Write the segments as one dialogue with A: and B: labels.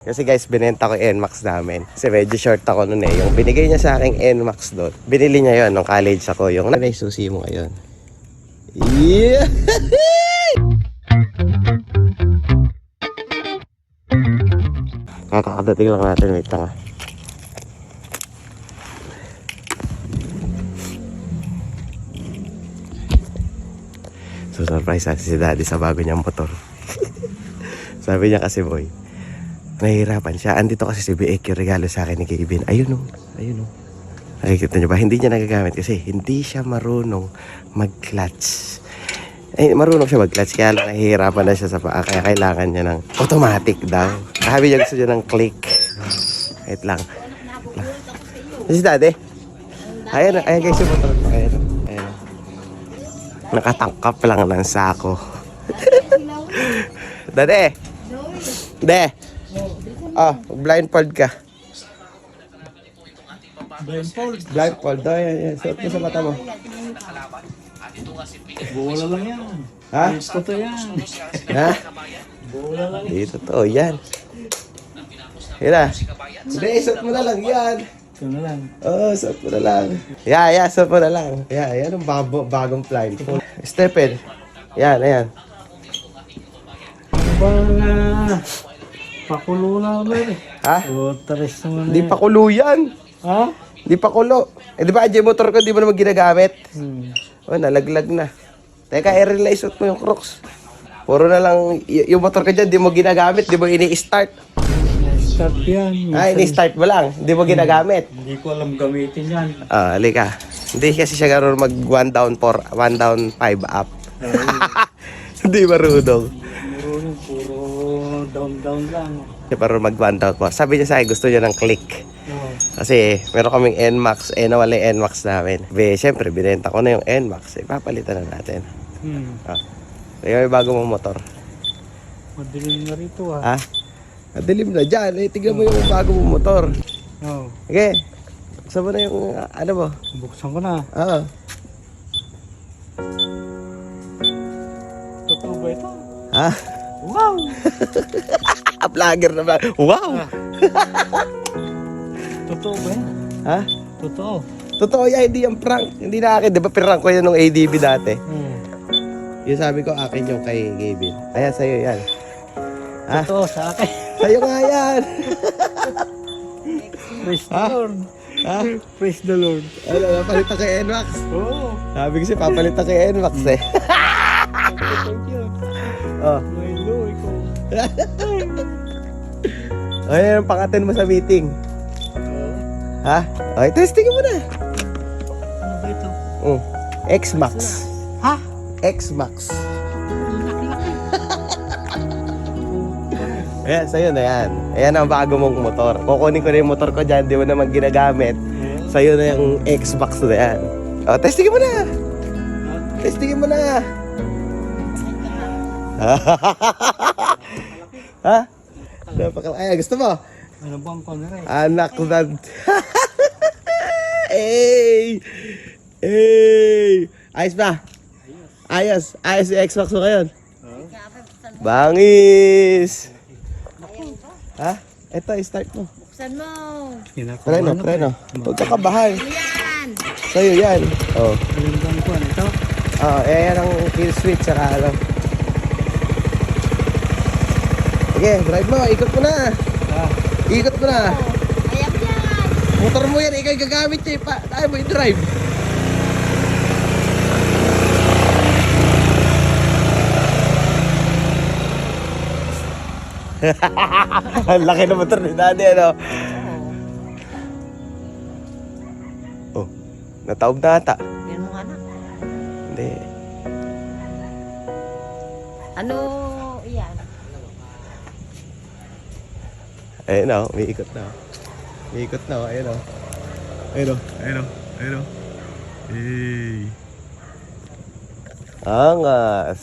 A: Kasi guys, binenta ko yung NMAX namin. Kasi medyo short ako nun eh. Yung binigay niya sa akin NMAX doon, binili niya yon nung college ako. Yung nanay susi mo ngayon. Yeah! Kakakadating lang natin. Wait lang ah. So surprise natin si daddy sa bago niyang motor. Sabi niya kasi boy, nahihirapan siya. Andito kasi si yung regalo sa akin ni Kevin. Ayun o, ayun o. Nakikita niyo ba? Hindi niya nagagamit kasi hindi siya marunong mag-clutch. Eh, marunong siya mag-clutch kaya lang nahihirapan na siya sa paa. Kaya kailangan niya ng automatic daw. Sabi niya gusto niya ng click. Wait lang. Lang. Si daddy? Ayan, ayan guys yung motor. Ayan, ayan. Nakatangkap lang ng sako. Dade! De! Ah, blindfold ka.
B: Blindfold.
A: Blindfold. Oh, yan, yan. Suot mo sa mata mo.
B: Bola lang yan.
A: Ha?
B: Ko to yan.
A: Ha?
B: Bola lang
A: Hindi, totoo yan. Yan na. Hindi, suot mo na lang yan.
B: Ito na lang.
A: Oo, oh, suot mo na lang. Yeah, yeah, suot mo na lang. Yeah, yan ang bago, bagong blindfold. Stephen. Yan, ayan.
B: Ba nga? Pakulo na ulit eh.
A: Ha?
B: Taris naman
A: Hindi
B: eh.
A: pa kulo yan.
B: Ha?
A: Hindi pa kulo. Eh, di ba, AJ motor ko, di mo naman ginagamit?
B: Hmm.
A: Oh, nalaglag na. Teka, i-realize mo yung crocs. Puro na lang, y- yung motor ka dyan, di mo ginagamit, di mo ini-start.
B: Start yan.
A: Ah, ini-start mo lang, di mo ginagamit.
B: Hindi ko alam gamitin yan.
A: Ah, halika. Hindi kasi siya gano'n mag one down for one down five up. Hindi marunong.
B: Marunong, puro down-down lang.
A: Siya parang mag one down four. Sabi niya sa akin, gusto niya ng click. Kasi meron kaming NMAX, eh nawala yung NMAX namin. Be, syempre, binenta ko na yung NMAX. Eh, papalitan na natin.
B: Hmm.
A: Ah. Kaya may bago mong motor.
B: Madilim na rito ah.
A: Ha? Madilim na dyan. Eh, tignan mo yung bago mong motor.
B: Oh.
A: Okay. Buksan mo na yung, ah, ano mo?
B: Buksan ko na.
A: Oo.
B: Totoo ba ito?
A: Ha? Ah, vlogger na vlogger. Wow!
B: Totoo ba yan?
A: Ha?
B: Totoo.
A: Totoo yan, hindi yung prank. Hindi na akin. Di ba prank ko yan nung ADB dati?
B: Hmm.
A: Yung sabi ko, akin yung kay Gavin. Ayan, sa'yo yan. Ha?
B: Totoo sa akin.
A: Sa'yo nga yan.
B: Praise the? Lord.
A: ha?
B: Praise the Lord.
A: Ano, napalitan kay NMAX.
B: Oo.
A: Sabi ko siya, papalitan kay NMAX eh.
B: Thank you.
A: oh. Ayan ang pangatin mo sa meeting. Ha? Okay, testing mo na.
B: Ano ba ito?
A: Mm. X-Max.
B: Ha?
A: X-Max. Ayan, sa'yo na yan. Ayan ang bago mong motor. Kukunin ko na yung motor ko dyan, di mo naman ginagamit. Sa'yo na yung X-Max na yan. O, testingin mo na. Testingin mo na. ha? Napakal... Ay, gusto mo?
B: Ano bang konre?
A: Anak na... hey! Hey! Ayos ba? Ayos. Ayos yung Xbox mo ngayon. Bangis! Ha? Ito, start mo.
C: Buksan mo.
A: Preno, preno. Huwag ka kabahan.
C: Yan.
A: Sa'yo yan. Oh.
B: Ano bang kon? Ito?
A: Oh, eh, yan ang kill switch, saka ano. Sige, drive mo. Ikot mo na.
B: Ah.
A: Ikot mo na.
C: Ayan yan.
A: Motor mo yan, ikaw gagamit eh. Pa, tayo mo i-drive. Ang laki ng motor ni Daddy, ano? Oh, nataob na ata.
C: Yan mo anak.
A: Hindi.
C: Ano yan?
A: Ayun o, umiikot na. oh. Umiikot na, oh. ayun o. Ayun o, ayun o, ayun o. Hey. Angas.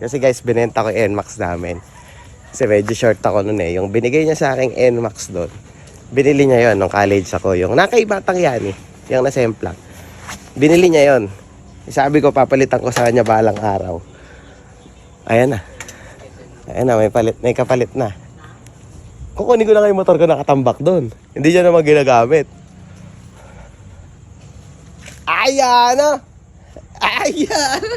A: Kasi guys, binenta ko yung NMAX namin. Kasi medyo short ako nun eh. Yung binigay niya sa akin NMAX doon, binili niya yon nung college ako. Yung nakaibatang yan eh. Yung nasemplang. Binili niya yon. Sabi ko, papalitan ko sa kanya balang araw. Ayan na. Ayan na, may palit, may kapalit na. Kukunin ko na yung motor ko nakatambak doon. Hindi siya naman ginagamit. Ayan na! Ayan!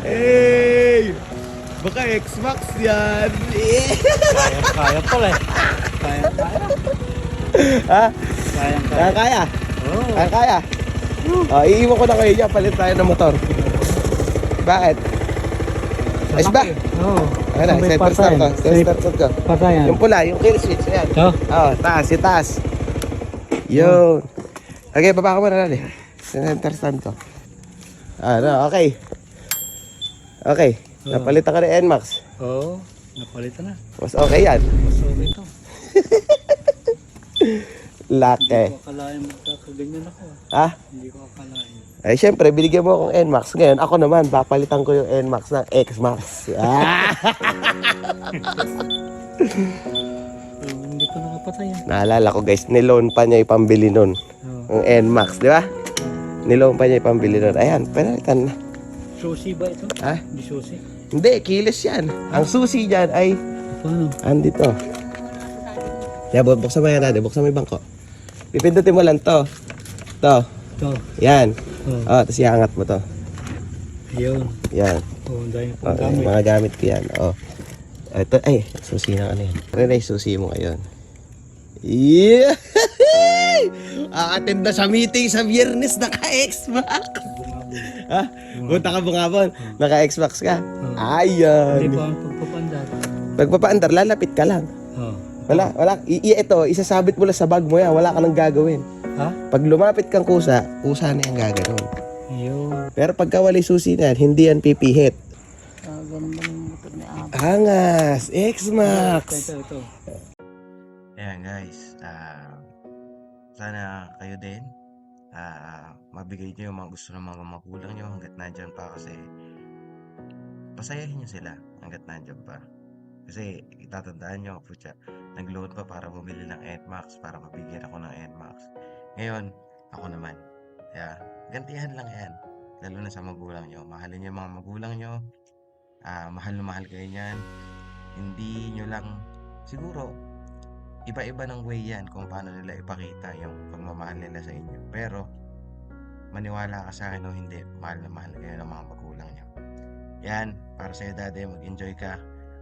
A: Hey! Baka X-Max yan!
B: Kaya, kaya pala eh. Kaya, kaya.
A: ha?
B: Kaya,
A: Kaya
B: kaya.
A: kaya?
B: Oo.
A: Kaya kaya? Oh, iiwan ko na kayo dyan. Palit tayo ng motor. Bakit? Ayos ba?
B: Oo.
A: Ayan na,
B: Sabay
A: center start ko.
B: patayan.
A: Center start ko.
B: Patayan.
A: Yung pula, yung kill switch. Ayan.
B: Ito.
A: Oh, taas, yung taas. Yun. Okay, baba ko muna natin. Center stand ko. Ano, okay. Okay. Napalitan ka ng NMAX.
B: Oo. Napalitan na.
A: Mas okay yan.
B: Mas okay ito.
A: Laki.
B: Hindi ko akalain magkakaganyan ako.
A: Ha?
B: Hindi ko akalain.
A: Eh, syempre, binigyan mo akong NMAX. Ngayon, ako naman, papalitan ko yung NMAX ng X-Max. Ah!
B: Hindi ko nakapatayan.
A: Naalala ko, guys, niloan pa niya yung pambili nun. Ang NMAX, di ba? Niloan pa niya yung pambili nun. Ayan, pinalitan na.
B: Susi ba ito?
A: Ha?
B: Hindi susi.
A: Hindi, kilis yan. Ang susi dyan ay
B: Paano?
A: Andito. Yeah, bu- buksan mo yan natin. Buksan mo yung bangko. Pipindutin mo lang to. To.
B: Ito.
A: Yan.
B: Oo.
A: Oh, tapos iangat mo to.
B: Ayun.
A: Yan. Oh,
B: pang gamit.
A: mga gamit ko yan. Oh. Ito, ay, susi na ano yan. Yung susi mo ngayon? Yeah! Aattend na sa meeting sa biyernes, naka-Xbox. ha? Punta ka bungabon, naka-Xbox ka.
B: Hindi
A: Ayan.
B: pa ang pagpapandar.
A: Pagpapaandar, lalapit ka lang. Wala, wala. I, i- ito, isasabit mo lang sa bag mo yan. Wala ka nang gagawin.
B: Ha?
A: Pag lumapit kang kusa, kusa na yung gagawin.
B: Ayun.
A: Pero pagka wala yung susi na yan, hindi yan pipihit.
C: Ah, ganda ng motor ni Ate.
A: Angas! X-Max!
B: Ito, ito.
A: Ayan guys, ah, sana kayo din ah, mabigay nyo yung mga gusto ng mga magulang nyo hanggat nandyan pa kasi pasayahin nyo sila hanggat nandyan pa. Kasi itatandaan nyo, putya, nag-loan pa para bumili ng NMAX, para mabigyan ako ng NMAX. Ngayon, ako naman. Kaya, gantihan lang yan. Lalo na sa magulang nyo. Mahalin nyo mga magulang nyo. Ah, mahal na mahal kayo niyan. Hindi nyo lang, siguro, iba-iba ng way yan kung paano nila ipakita yung pagmamahal nila sa inyo. Pero, maniwala ka sa akin o hindi, mahal na mahal kayo ng mga magulang nyo. Yan, para sa'yo daddy, mag-enjoy ka.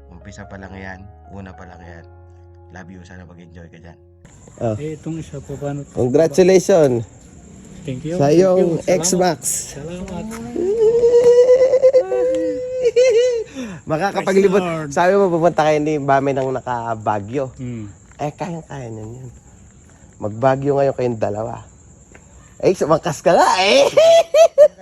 A: Umpisa pa lang yan, una pa lang yan. Love you, sana mag-enjoy ka dyan.
B: Eh, itong isa po, paano?
A: Congratulations
B: Thank you.
A: sa iyong
B: you. Salamat.
A: Makakapaglibot.
B: Lord.
A: Sabi mo, pupunta kayo ni Bame ng nakabagyo.
B: Hmm.
A: Eh, kayang-kaya niyan yun. Magbagyo ngayon kayong dalawa. Eh, sumakas ka nga eh.